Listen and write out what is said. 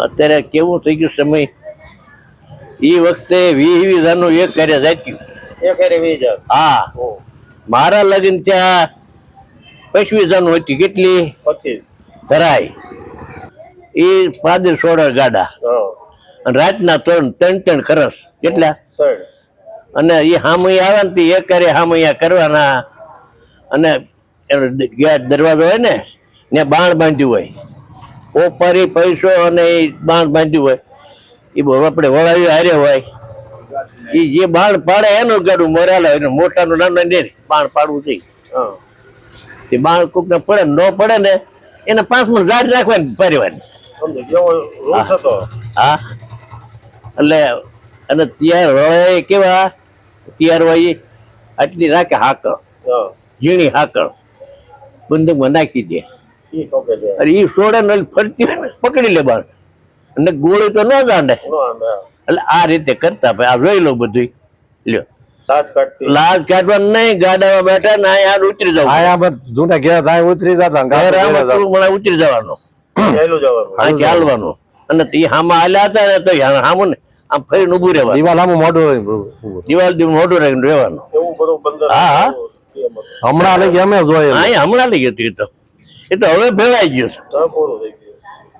અત્યારે કેવું થઈ ગયું સમય? એ વખતે વીસ વીસ હજારનું એક કરે જાચ્યું એક હારે વીસ હજાર. હા. મારા લગ્ન ત્યાં પચીસ હજારનું હતી. કેટલી? પચીસ. ધરાય. એ પાદર સોળ ગાડા. અને રાતના ત્રણ ત્રણ ત્રણ ખરસ. કેટલા? અને એ હામૈયા આવે ને તે એક કરે હામૈયા કરવાના. અને ગેટ દરવાજો હોય ને ને બાણ બાંધ્યું હોય. ઓપરી પૈસો અને એ બાણ બાંધ્યું હોય. એ આપણે વળાવી હારે હોય. એ જે બાણ પાડે એનું ગાડું મોરાલા હોય મોટાનું નાનું ને બાણ પાડવું થઈ હા. એ બાણ કોકને પડે ન પડે ને એને પાંચ મિનિટ ગાડી રાખવાની પરિવાની હા. એટલે અને ત્યાર હોય કેવા? તૈયાર હોય આટલી રાખે હાકળ. ઝીણી હાકળ. બંદૂકમાં નાખી દે. છે. એ છોડે ને ફરતી પકડી લે બાર અને ગોળી તો ન દાંડે. એટલે આ રીતે કરતા ભાઈ આ જોઈ લો બધું લ્યો. લાજ કાઢવા નહીં ગાડામાં બેઠા ને અહીંયા ઉતરી જવું. આયા બધ જૂના ઘેર જાય ઉતરી જતા મને ઉતરી જવાનું. પહેલું જવાનું. આ ચાલવાનું અને તે હામાં હાલ્યા હતા ને તો હામું ને. આમ ફરીને ઊભું રહેવાનું. દિવાલ આમ મોઢું દિવાલ મોઢું રાખીને રહેવાનું. એવું બધું બંદર હા, હા. હમણાં લઈ ગયા અમે જોઈએ અહીંયા હમણાં લઈ ગયું તો. એ તો હવે ભેળાઈ ગયું છે.